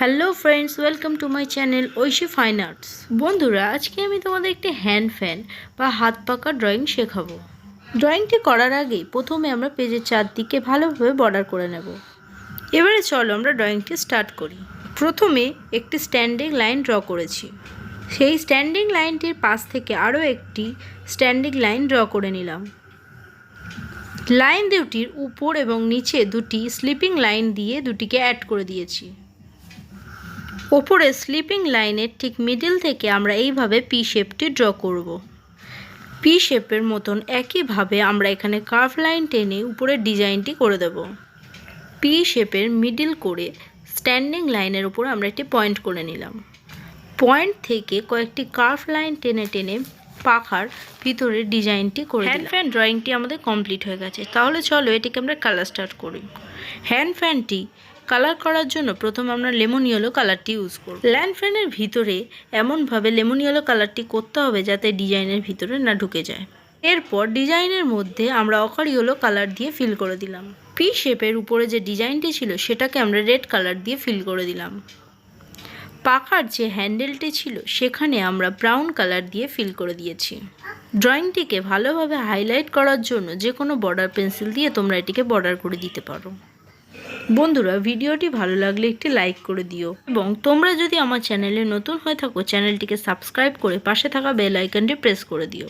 Hello friends welcome to my channel Aishi fine arts বন্ধুরা, আজকে আমি তোমাদের একটি হ্যান্ড ফ্যান বা হাত পাকা ড্রয়িং শেখাবো। ড্রয়িংটি করার আগেই প্রথমে আমরা পেজের চারদিকে ভালোভাবে বর্ডার করে নেব। এবারে চলো আমরা ড্রয়িংটি স্টার্ট করি। প্রথমে একটি স্ট্যান্ডিং লাইন ড্র করেছি। সেই স্ট্যান্ডিং লাইনটির পাশ থেকে আরও একটি স্ট্যান্ডিং লাইন ড্র করে নিলাম। লাইন দুটির উপর এবং নিচে দুটি স্লিপিং লাইন দিয়ে দুটিকে অ্যাড করে দিয়েছি। ওপরে স্লিপিং লাইনের ঠিক মিডিল থেকে আমরা এইভাবে পি শেপটি ড্র করব। পি শেপের মতন একইভাবে আমরা এখানে কার্ভ লাইন টেনে উপরের ডিজাইনটি করে দেব। পি শেপের মিডিল করে স্ট্যান্ডিং লাইনের উপর আমরা একটি পয়েন্ট করে নিলাম। পয়েন্ট থেকে কয়েকটি কার্ভ লাইন টেনে টেনে পাখার ভিতরে ডিজাইনটি করে হ্যান্ড ফ্যান ড্রয়িংটি আমাদের কমপ্লিট হয়ে গেছে। তাহলে চলো এটিকে আমরা কালার স্টার্ট করি। হ্যান্ড ফ্যানটি কালার করার জন্য প্রথম আমরা লেমন ইয়েলো কালারটি ইউজ করব। ল্যান্ড ফ্যানের ভিতরে এমনভাবে লেমন ইয়েলো কালারটি করতে হবে যাতে ডিজাইনের ভিতরে না ঢুকে যায়। এরপর ডিজাইনের মধ্যে আমরা অকার ইয়েলো কালার দিয়ে ফিল করে দিলাম। পি শেপের উপরে যে ডিজাইনটি ছিল সেটাকে আমরা রেড কালার দিয়ে ফিল করে দিলাম। পাখার যে হ্যান্ডেলটি ছিল সেখানে আমরা ব্রাউন কালার দিয়ে ফিল করে দিয়েছি। ড্রয়িংটিকে ভালোভাবে হাইলাইট করার জন্য যে কোনো বর্ডার পেন্সিল দিয়ে তোমরা এটিকে বর্ডার করে দিতে পারো। বন্ধুরা, ভিডিওটি ভালো লাগলে একটি লাইক করে দিও। এবং তোমরা যদি আমার চ্যানেলে নতুন হয়ে থাকো চ্যানেলটিকে সাবস্ক্রাইব করে পাশে থাকা বেল আইকনটি প্রেস করে দিও।